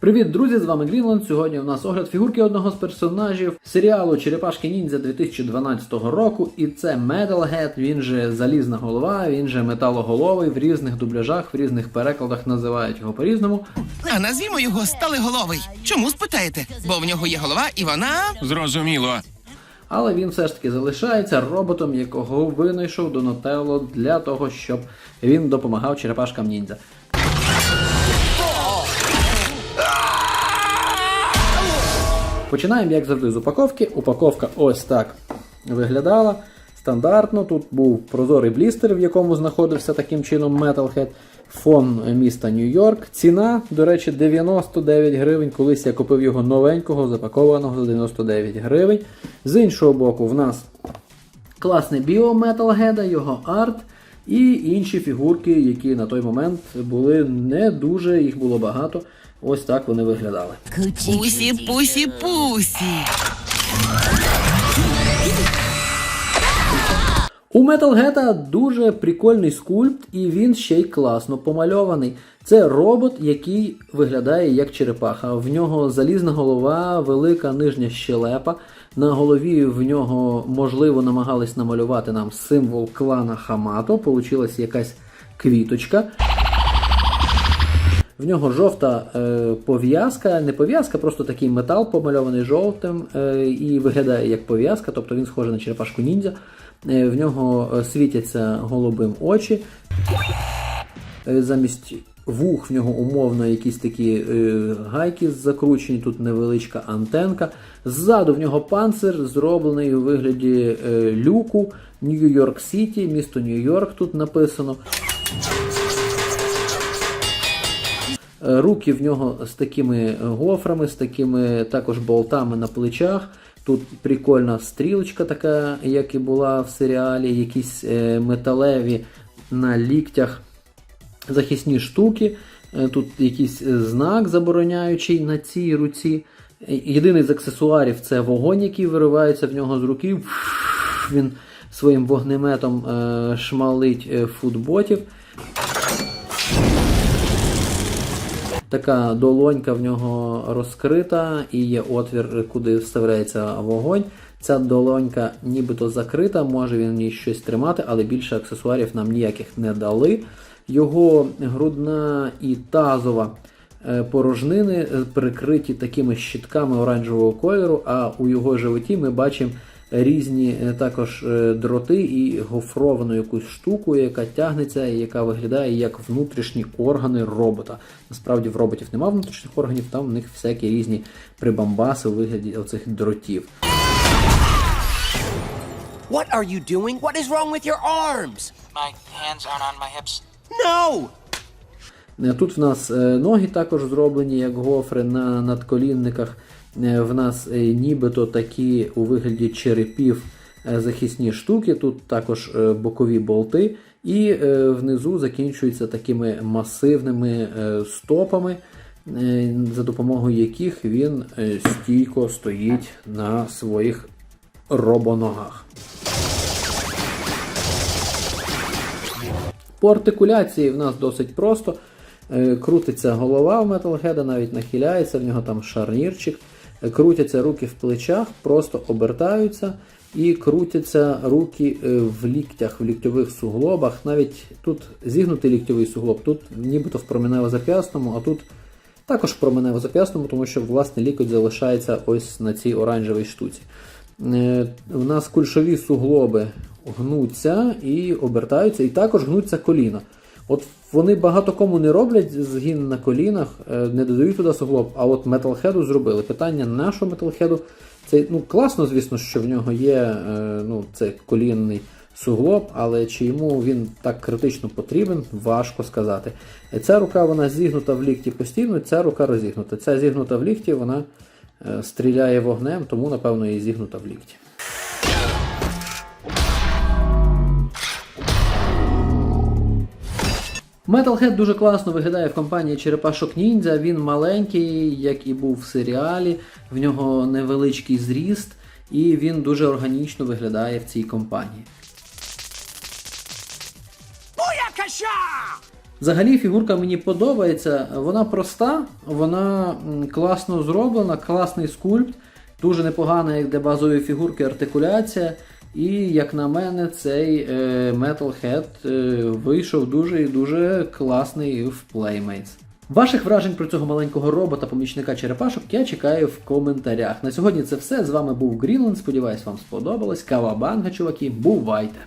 Привіт, друзі! З вами Грінланд. Сьогодні у нас огляд фігурки одного з персонажів серіалу Черепашки Ніндзя 2012 року. І це Metalhead, він же Залізна голова, він же металоголовий в різних дубляжах, в різних перекладах називають його по-різному. А назвімо його сталеголовий. Чому спитаєте? Бо в нього є голова, і вона. Зрозуміло. Але він все ж таки залишається роботом, якого винайшов Донателло для того, щоб він допомагав черепашкам ніндзя. Починаємо, як завжди, з упаковки. Упаковка ось так виглядала. Стандартно. Тут був прозорий блістер, в якому знаходився таким чином Metalhead. Фон міста Нью-Йорк. Ціна, до речі, 99 гривень. Колись я купив його новенького, запакованого за 99 гривень. З іншого боку, в нас класний біо Metalhead, його арт. І інші фігурки, які на той момент були не дуже, їх було багато. Ось так вони виглядали. Пусі, пусі, пусі. У Металгета дуже прикольний скульпт, і він ще й класно помальований. Це робот, який виглядає як черепаха. В нього залізна голова, велика нижня щелепа. На голові в нього, можливо, намагались намалювати нам символ клана Хамато. Получилась якась квіточка. В нього жовта е, пов'язка, не пов'язка, просто такий метал помальований жовтим е, і виглядає як пов'язка, тобто він схожий на черепашку ніндзя. Е, в нього е, світяться голубим очі. Е, замість вух в нього умовно якісь такі е, гайки закручені, тут невеличка антенка. Ззаду в нього панцир зроблений у вигляді е, люку Нью-Йорк Сіті, місто Нью-Йорк тут написано. Руки в нього з такими гофрами, з такими також болтами на плечах. Тут прикольна стрілочка, така, як і була в серіалі, якісь е, металеві на ліктях захисні штуки. Е, Тут якийсь е, знак забороняючий на цій руці. Е, Єдиний з аксесуарів це вогонь, який виривається в нього з руки. Він своїм вогнеметом е, шмалить е, футботів. Така долонька в нього розкрита і є отвір, куди вставляється вогонь. Ця долонька нібито закрита, може він в ній щось тримати, але більше аксесуарів нам ніяких не дали. Його грудна і тазова е, порожнини е, прикриті такими щитками оранжевого кольору, а у його животі ми бачимо різні е, також е, дроти і гофровану якусь штуку, яка тягнеться і яка виглядає як внутрішні органи робота. Насправді в роботів немає внутрішніх органів, там в них всякі різні прибамбаси у вигляді оцих дротів. What are you doing? What is wrong with your arms? My hands aren't on my hips. No! Е, Тут в нас ноги також зроблені як гофри на надколінниках. Е, В нас е, нібито такі у вигляді черепів е, захисні штуки. Тут також бокові болти, і внизу закінчуються такими масивними стопами, за допомогою яких він стійко стоїть на своїх робоногах. По артикуляції в нас досить просто. Крутиться голова в Metalhead, навіть нахиляється, в нього там шарнірчик. Е, Крутяться руки в плечах, просто обертаються і крутяться руки е, в ліктях, в ліктьових суглобах. Навіть тут зігнутий ліктьовий суглоб, тут нібито в променево-зап'ясному, а тут також в променево-зап'ясному, тому що власне лікоть залишається ось на цій оранжевій штуці. Е, У нас кульшові суглоби гнуться і обертаються, і також гнуться коліна. От вони багато кому не роблять згін на колінах, е, не додають туди суглоб, а от Metalhead зробили. Питання нашого Metalhead, це ну, класно, звісно, що в нього є е, ну, це колінний суглоб, але чи йому він так критично потрібен, важко сказати. Е, Ця рука вона зігнута в лікті постійно, ця рука розігнута. Ця зігнута в лікті, вона стріляє вогнем, тому, напевно, і зігнута в лікті. Metalhead дуже класно виглядає в компанії Черепашок Ніндзя. Він маленький, як і був в серіалі, в нього невеличкий зріст, і він дуже органічно виглядає в цій компанії. Взагалі фігурка мені подобається, вона проста, вона класно зроблена, класний скульпт, дуже непогана, як для базової фігурки, артикуляція. І, як на мене, цей е, Metalhead е, вийшов дуже і дуже класний в Playmates. Ваших вражень про цього маленького робота помічника черепашок я чекаю в коментарях. На сьогодні це все. З вами був Грінленд. Сподіваюсь, вам сподобалось. Кавабанга, чуваки, бувайте!